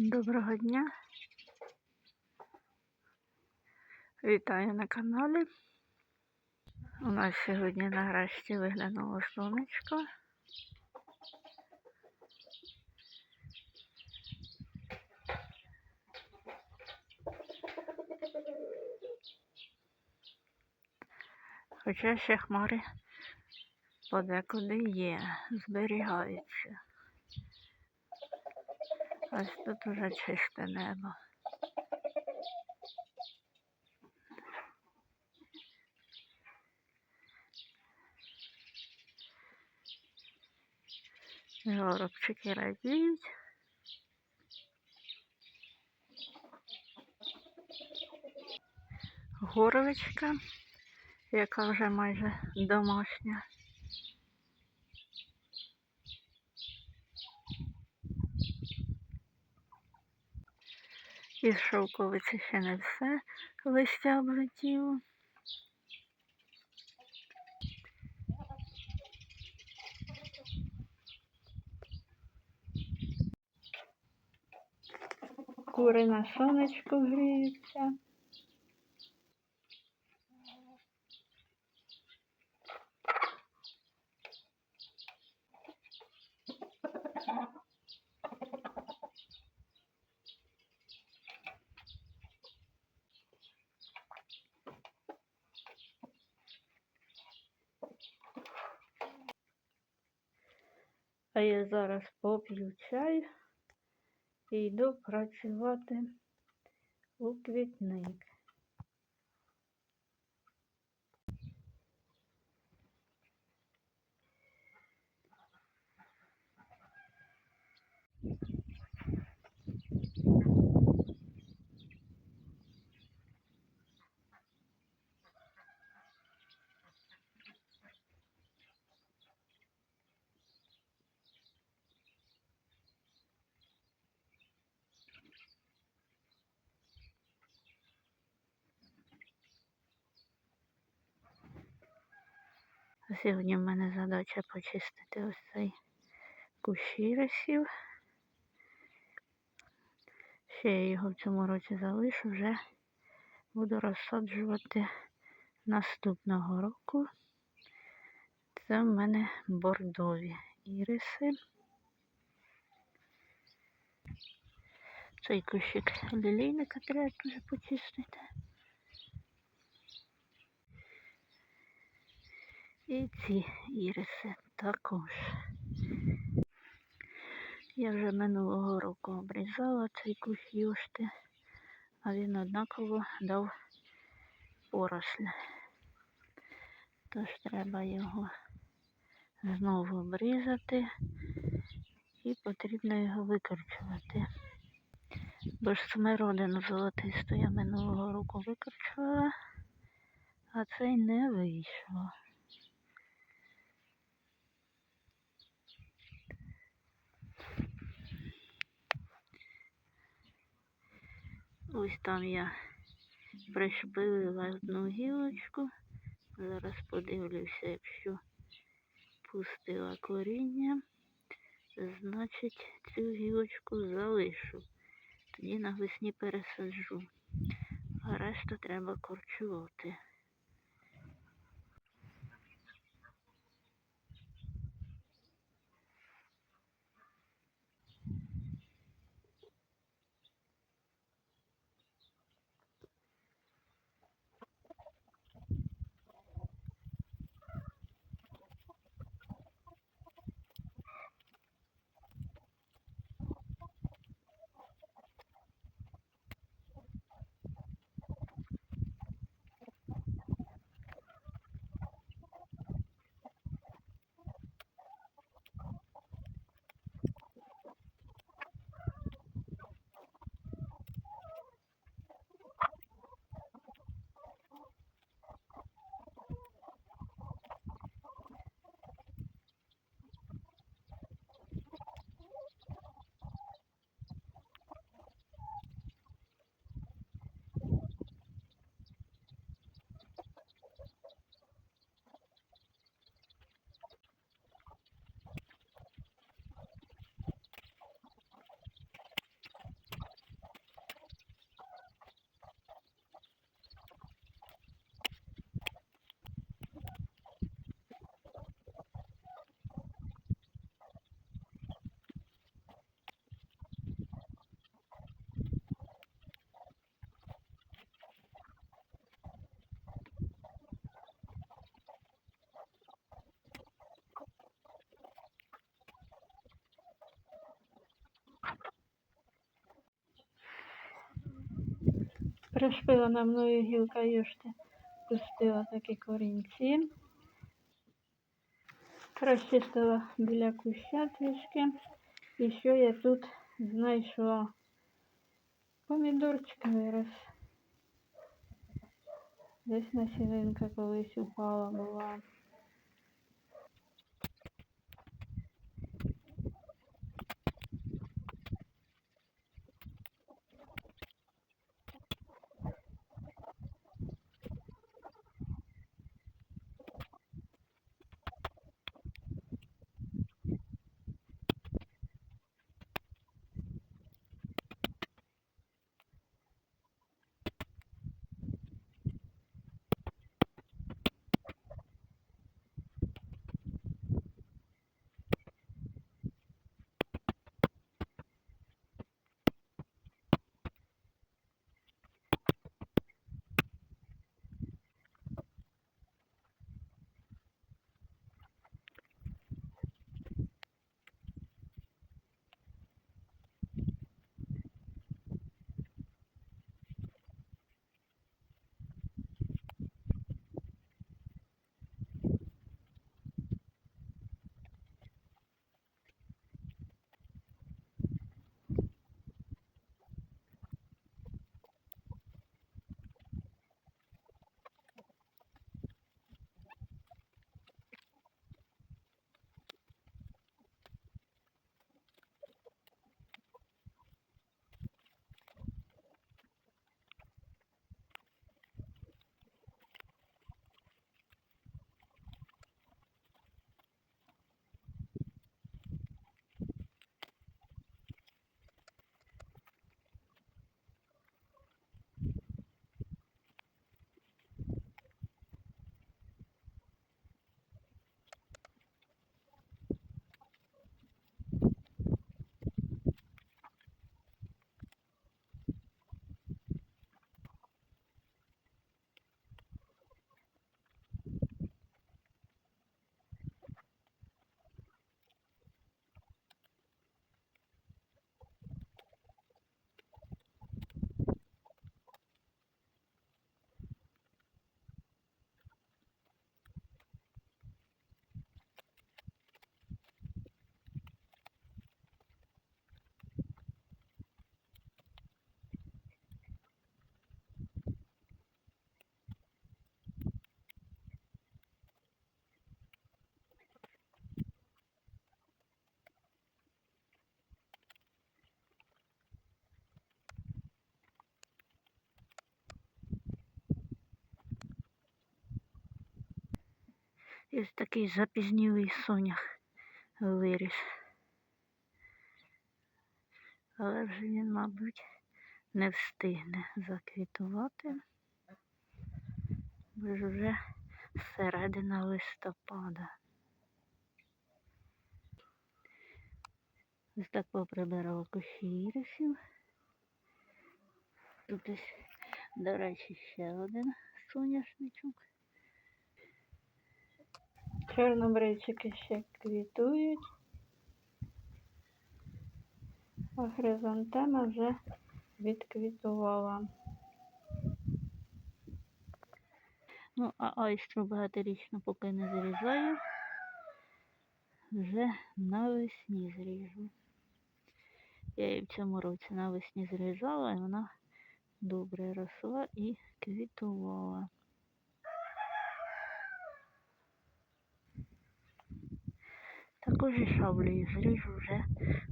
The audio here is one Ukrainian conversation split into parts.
Доброго дня. Вітаю на каналі. У нас сьогодні нарешті виглянуло сонечко. Хоча ще хмари подекуди є, зберігаються. Ось тут уже чисте небо. Горобчики радіють. Горличка, яка вже майже домашня. Із шовковиці ще не все листя облетіло. Кури на сонечку гріються. А я зараз поп'ю чай і йду працювати у квітник. Сьогодні в мене задача почистити ось цей кущ ірисів. Ще я його в цьому році залишу, вже буду розсаджувати наступного року. Це в мене бордові іриси. Цей кущик лілейника треба теж почистити. І ці іриси також. Я вже минулого року обрізала цей кущ юшти, а він однаково дав поросль. Тож треба його знову обрізати і потрібно його викорчувати. Бо ж смородину золотисту я минулого року викорчувала, а цей не вийшло. Ось там я пришпилила одну гілочку. Зараз подивлюся, якщо пустила коріння, значить цю гілочку залишу. Тоді навесні пересаджу. А решту треба корчувати. Пришпилена мною гілка юшти, пустила такі корінці. прочистила біля куща трішки. І що я тут знайшла? Помідорчик вирос. Десь насінинка колись упала була. І ось такий запізнілий сонях виріс. Але вже він, мабуть, не встигне заквітувати. Бо ж вже середина листопада. Ось так поприбирала кущі ірисів. Тут ось, до речі, ще один соняшничок. Чорнобривчики ще квітують, а хризантема вже відквітувала. Ну, а айстру багаторічно поки не зрізаю, вже навесні зріжу. Я її в цьому році навесні зрізала, і вона добре росла і квітувала. Також і шаблею зріжу вже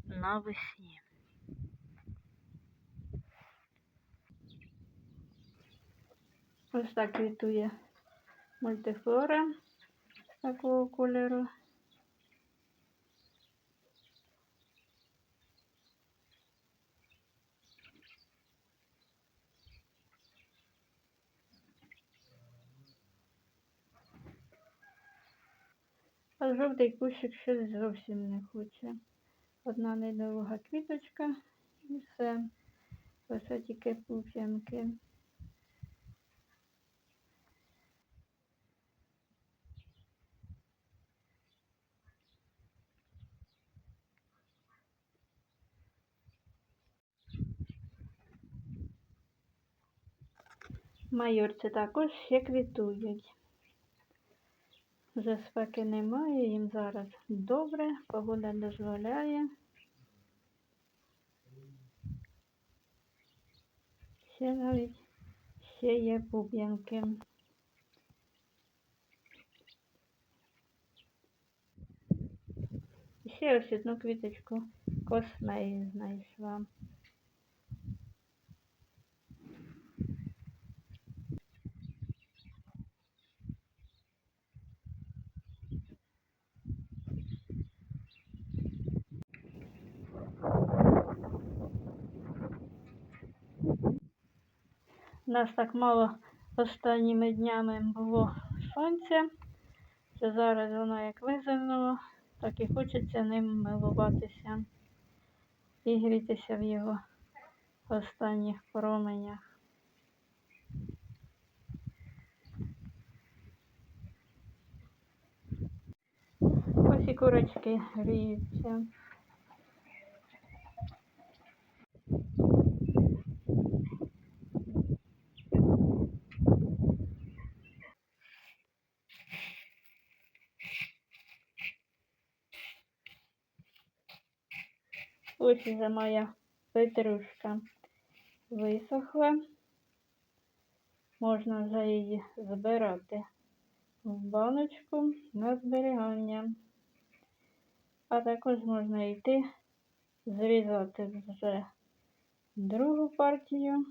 навесні. Ось так квітує мультифлора такого кольору. А жовтий кущик щось зовсім не хоче. Одна недовга квіточка і все. Ось тільки пуп'янки. Майорці також ще квітують. Вже спеки немає, їм зараз добре, погода дозволяє. Ще навіть ще є пуп'янки. І Ще ось одну квіточку космеї знайшла. У нас так мало останніми днями було сонця. Це зараз воно як визирнуло, так і хочеться ним милуватися і грітися в його останніх променях. Ось і курочки гріються. Ось вже моя петрушка висохла. Можна вже її збирати в баночку на зберігання. А також можна йти зрізати вже другу партію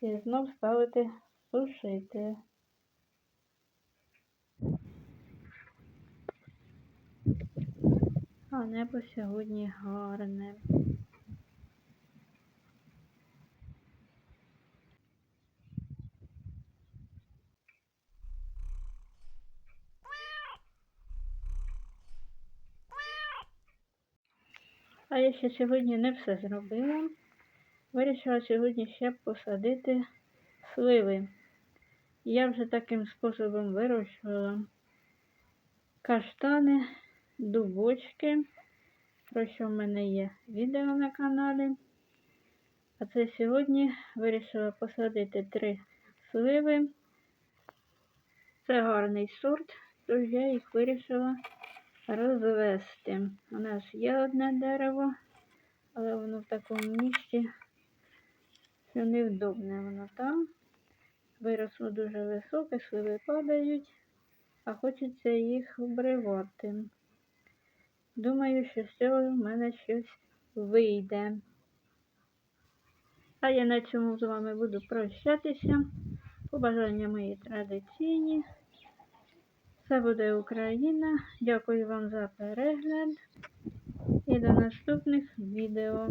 і знов ставити сушити. А небо сьогодні гарне. А я ще сьогодні не все зробила. Вирішила сьогодні ще посадити сливи. Я вже таким способом вирощувала каштани, дубочки, про що в мене є відео на каналі. А це сьогодні вирішила посадити три сливи. Це гарний сорт, тож я їх вирішила розвести. У нас є одне дерево, але воно в такому місці, що невдобне воно там. Виросло дуже високе, сливи падають, а хочеться їх обривати. Думаю, що з цього в мене щось вийде. А я на цьому з вами буду прощатися. Побажання мої традиційні. Це буде Україна. Дякую вам за перегляд і до наступних відео.